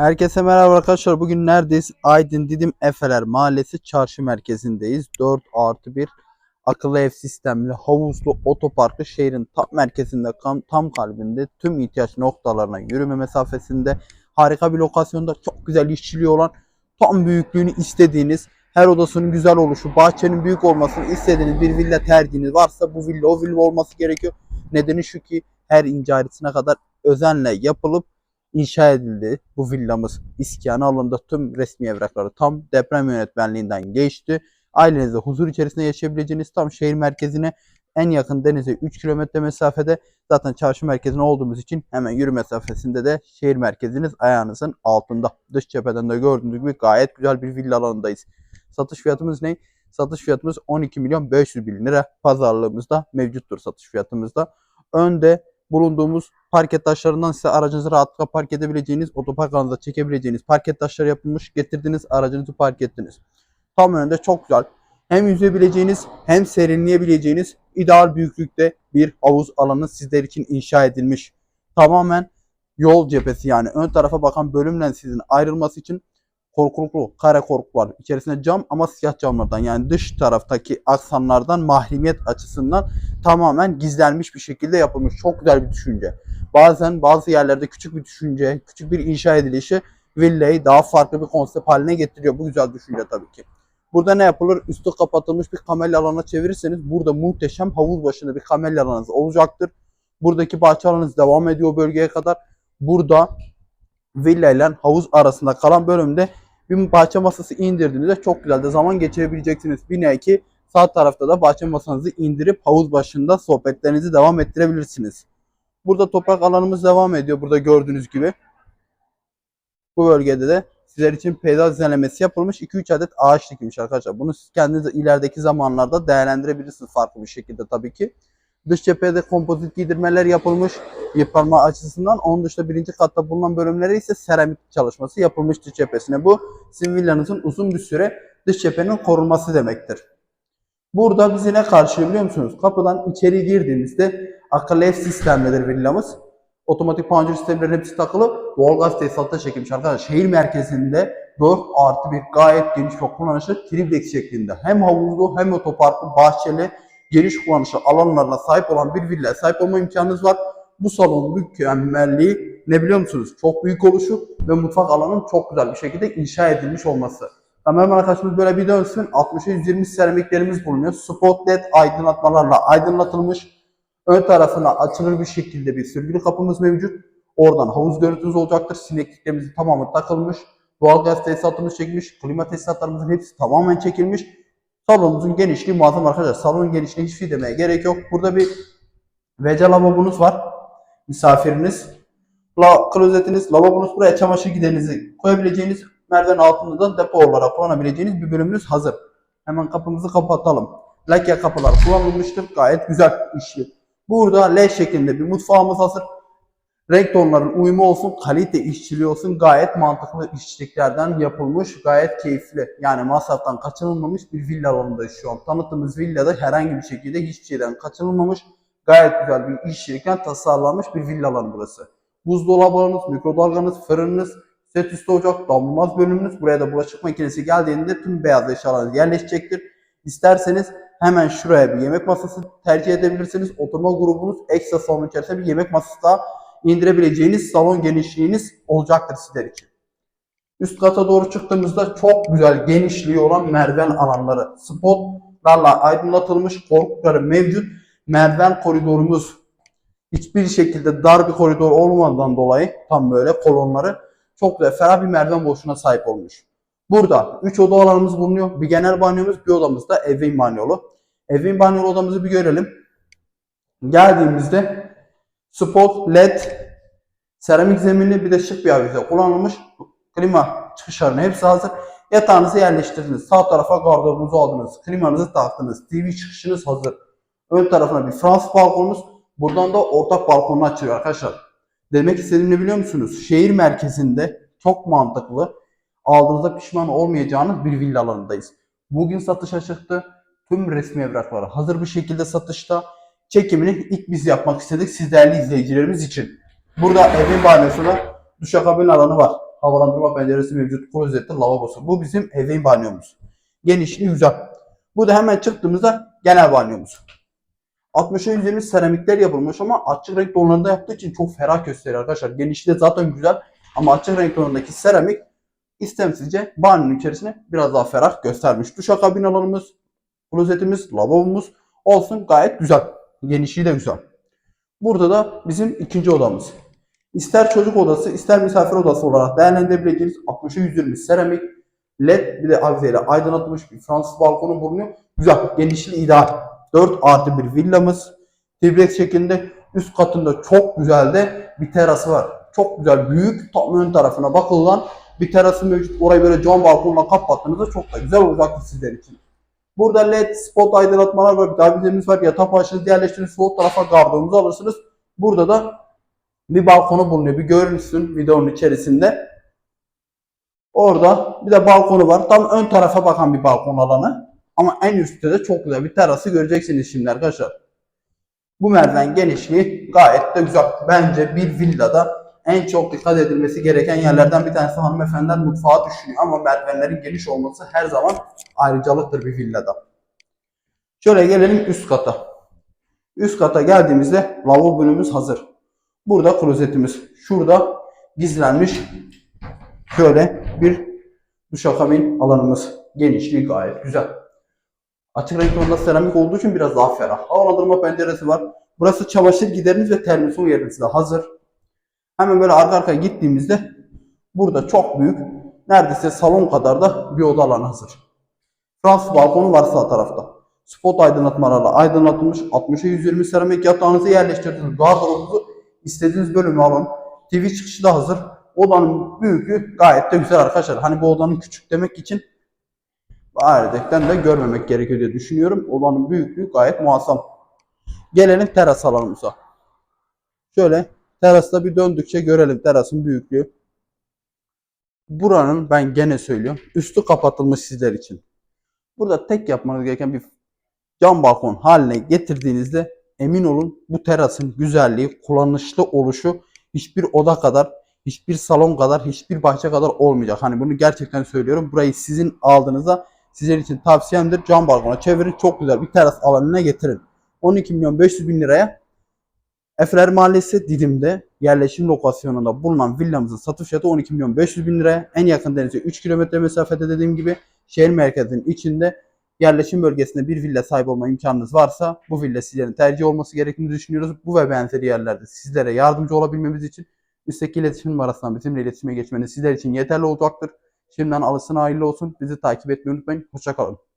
Herkese merhaba arkadaşlar. Bugün neredeyiz? Aydın Didim Efeler Mahallesi çarşı merkezindeyiz. 4 artı 1 akıllı ev sistemli havuzlu otoparkı şehrin tam merkezinde tam, kalbinde tüm ihtiyaç noktalarına yürüme mesafesinde harika bir lokasyonda çok güzel işçiliği olan tam büyüklüğünü istediğiniz her odasının güzel oluşu, bahçenin büyük olmasını istediğiniz bir villa tercihiniz varsa bu villa o villa olması gerekiyor. Nedeni şu ki her ince ayrıntısına kadar özenle yapılıp inşa edildi. Bu villamız iskana alındı. Tüm resmi evrakları tam deprem yönetmenliğinden geçti. Ailenizle huzur içerisinde yaşayabileceğiniz tam şehir merkezine en yakın denize 3 kilometre mesafede zaten çarşı merkezine olduğumuz için hemen yürü mesafesinde de şehir merkeziniz ayağınızın altında. Dış cepheden de gördüğünüz gibi gayet güzel bir villa alanındayız. Satış fiyatımız ne? Satış fiyatımız 12 milyon 500 bin lira. Pazarlığımızda mevcuttur satış fiyatımızda. Önde bulunduğumuz parket taşlarından size aracınızı rahatlıkla park edebileceğiniz, otopark alanınıza çekebileceğiniz parket taşları yapılmış. Getirdiniz aracınızı park ettiniz. Tam önünde çok güzel. Hem yüzebileceğiniz hem serinleyebileceğiniz ideal büyüklükte bir havuz alanı sizler için inşa edilmiş. Tamamen yol cephesi yani ön tarafa bakan bölümle sizin ayrılması için korkuluklu kare korku var. İçerisinde cam ama siyah camlardan yani dış taraftaki aksanlardan mahremiyet açısından tamamen gizlenmiş bir şekilde yapılmış. Çok güzel bir düşünce. Bazen bazı yerlerde küçük bir düşünce, küçük bir inşa edilişi villayı daha farklı bir konsept haline getiriyor. Bu güzel düşünce tabii ki. Burada ne yapılır? Üstü kapatılmış bir kamelya alanına çevirirseniz burada muhteşem havuz başında bir kamelya alanınız olacaktır. Buradaki bahçe alanınız devam ediyor bölgeye kadar. Burada villa ile havuz arasında kalan bölümde bir bahçe masası indirdiğinizde çok güzel de zaman geçirebileceksiniz. Bir ne ki sağ tarafta da bahçe masanızı indirip havuz başında sohbetlerinizi devam ettirebilirsiniz. Burada toprak alanımız devam ediyor burada gördüğünüz gibi. Bu bölgede de sizler için peyzaj düzenlemesi yapılmış 2-3 adet ağaç dikilmiş arkadaşlar. Bunu siz kendiniz ilerideki zamanlarda değerlendirebilirsiniz farklı bir şekilde tabii ki. Dış cephede kompozit giydirmeler yapılmış yıpranma açısından. Onun dışında birinci katta bulunan bölümlere ise seramik çalışması yapılmış dış cephesine. Bu sizin villanızın uzun bir süre dış cephenin korunması demektir. Burada bizi ne karşılıyor biliyor musunuz? Kapıdan içeri girdiğimizde akıllı ev sistemlidir villamız. Otomatik panjur sistemlerin hepsi takılı. Doğalgaz tesisatı çekilmiş arkadaşlar. Şehir merkezinde 4 artı bir gayet geniş ve kullanışlı triplex şeklinde. Hem havuzlu hem otoparklı, bahçeli, geniş kullanışlı alanlarına sahip olan bir villa sahip olma imkanınız var. Bu salonun mükemmelliği ne biliyor musunuz? Çok büyük oluşu ve mutfak alanının çok güzel bir şekilde inşa edilmiş olması. Kameraman arkadaşımız böyle bir dönsün. 60'a 120 seramiklerimiz bulunuyor. Spot led aydınlatmalarla aydınlatılmış. Ön tarafına açılır bir şekilde bir sürgülü kapımız mevcut. Oradan havuz görüntünüz olacaktır. Sinekliklerimizin tamamı takılmış. Doğalgaz tesisatımız çekmiş. Klima tesisatlarımızın hepsi tamamen çekilmiş. Salonumuzun genişliği muazzam arkadaşlar. Salonun genişliği hiçbir şey demeye gerek yok. Burada bir WC lavabonuz var. Misafiriniz. La, klozetiniz, lavabonuz buraya çamaşır giderinizi koyabileceğiniz merdiven altında da depo olarak kullanabileceğiniz bir bölümünüz hazır. Hemen kapımızı kapatalım. Lake kapılar kullanılmıştır. Gayet güzel işli. Burada L şeklinde bir mutfağımız hazır. Renk tonların uyumu olsun, kalite işçiliği olsun gayet mantıklı işçiliklerden yapılmış, gayet keyifli. Yani masraftan kaçınılmamış bir villa alanındayız şu an. Tanıttığımız villada herhangi bir şekilde hiçbir şeyden kaçınılmamış, gayet güzel bir işçilikten tasarlanmış bir villa alanı burası. Buzdolabınız, mikrodalganız, fırınınız, set üstü ocak, damlamaz bölümünüz. Buraya da bulaşık makinesi geldiğinde tüm beyaz eşyalarınız yerleşecektir. İsterseniz hemen şuraya bir yemek masası tercih edebilirsiniz. Oturma grubunuz ekstra salon içerisinde bir yemek masası daha indirebileceğiniz salon genişliğiniz olacaktır sizler için. Üst kata doğru çıktığımızda çok güzel genişliği olan merdiven alanları. Spotlarla aydınlatılmış korkulukları mevcut. Merdiven koridorumuz hiçbir şekilde dar bir koridor olmadan dolayı tam böyle kolonları çok güzel ferah bir merdiven boşluğuna sahip olmuş. Burada 3 oda alanımız bulunuyor. Bir genel banyomuz, bir odamız da ebeveyn banyolu. Ebeveyn banyolu odamızı bir görelim. Geldiğimizde spot, led, seramik zeminli bir de şık bir avize kullanılmış. Klima çıkışlarının hepsi hazır. Yatağınızı yerleştirdiniz. Sağ tarafa gardırobunuzu aldınız. Klimanızı taktınız. TV çıkışınız hazır. Ön tarafına bir Fransız balkonumuz. Buradan da ortak balkonunu açıyor arkadaşlar. Demek istediğimi biliyor musunuz? Şehir merkezinde çok mantıklı. Aldığınızda pişman olmayacağınız bir villa alanındayız. Bugün satışa çıktı. Tüm resmi evrakları hazır bir şekilde satışta. Çekimini ilk biz yapmak istedik siz izleyicilerimiz için. Burada evin banyosunda duşakabin alanı var. Havalandırma penceresi mevcut. Klozetli lavabosu. Bu bizim ebeveyn banyomuz. Genişliği güzel. Bu da hemen çıktığımızda genel banyomuz. 60'a 120 seramikler yapılmış ama açık renk tonlarında yaptığı için çok ferah gösteriyor arkadaşlar. Genişliği de zaten güzel ama açık renk tonundaki seramik istemsizce banyonun içerisine biraz daha ferah göstermiş. Duşakabin alanımız, klozetimiz, lavabomuz olsun gayet güzel. Genişliği de güzel. Burada da bizim ikinci odamız. İster çocuk odası, ister misafir odası olarak değerlendirebileceğiniz 60'a 120 seramik, led bir de avizeyle aydınlatılmış bir Fransız balkonu bulunuyor. Güzel, genişliği ideal. 4 artı bir villamız. Triplex şeklinde üst katında çok güzel de bir terası var. Çok güzel, büyük, tam ön tarafına bakılan bir terası mevcut. Orayı böyle cam balkonla kapattığınızda çok da güzel olacaktır sizler için. Burada led spot aydınlatmalar var. Bizimiz var. Yatak başınızı yerleştiriniz. Sol tarafa gardırobunuzu alırsınız. Burada da bir balkonu bulunuyor. Bir görürsün videonun içerisinde. Orada bir de balkonu var. Tam ön tarafa bakan bir balkon alanı. Ama en üstte de çok güzel bir terası göreceksiniz şimdi arkadaşlar. Bu merdiven genişliği gayet de güzel. Bence bir villada en çok dikkat edilmesi gereken yerlerden bir tanesi hanımefendiler mutfağı düşünüyor. Ama merdivenlerin geniş olması her zaman ayrıcalıktır bir villada. Şöyle gelelim üst kata. Üst kata geldiğimizde lavabo bölümümüz hazır. Burada klozetimiz. Şurada gizlenmiş şöyle bir duşakabin alanımız. Genişliği gayet güzel. Açık renk tonunda seramik olduğu için biraz daha ferah. Havalandırma penceresi var. Burası çamaşır gideriniz ve termosu yeriniz de hazır. Hemen böyle arka arkaya gittiğimizde burada çok büyük neredeyse salon kadar da bir oda alanı hazır. Fransız balkonu var sağ tarafta. Spot aydınlatmalarla aydınlatılmış 60'a 120 seramik yatağınızı yerleştirdiniz. Gardırobunuzu istediğiniz bölüme alın. TV çıkışı da hazır. Odanın büyüklüğü gayet de güzel arkadaşlar. Hani bu odanın küçük demek için ailedekinden de görmemek gerekiyor diye düşünüyorum. Odanın büyüklüğü gayet muazzam. Gelelim teras alanımıza. Şöyle terasta bir döndükçe görelim terasın büyüklüğü. Buranın ben gene söylüyorum üstü kapatılmış sizler için. Burada tek yapmanız gereken bir cam balkon haline getirdiğinizde emin olun bu terasın güzelliği, kullanışlı oluşu hiçbir oda kadar, hiçbir salon kadar, hiçbir bahçe kadar olmayacak. Hani bunu gerçekten söylüyorum. Burayı sizin aldığınızda sizler için tavsiyemdir. Cam balkona çevirin. Çok güzel bir teras alanına getirin. 12 milyon 500 bin liraya Efrer Mahallesi Didim'de yerleşim lokasyonunda bulunan villamızın satış fiyatı 12 milyon 500 bin liraya. En yakın denize 3 kilometre mesafede dediğim gibi şehir merkezinin içinde yerleşim bölgesinde bir villa sahip olma imkanınız varsa bu villa sizlerin tercih olması gerektiğini düşünüyoruz. Bu ve benzeri yerlerde sizlere yardımcı olabilmemiz için üstteki iletişim numarasından bizimle iletişime geçmeniz sizler için yeterli olacaktır. Şimdiden alışsın hayırlı olsun. Bizi takip etmeyi unutmayın. Hoşçakalın.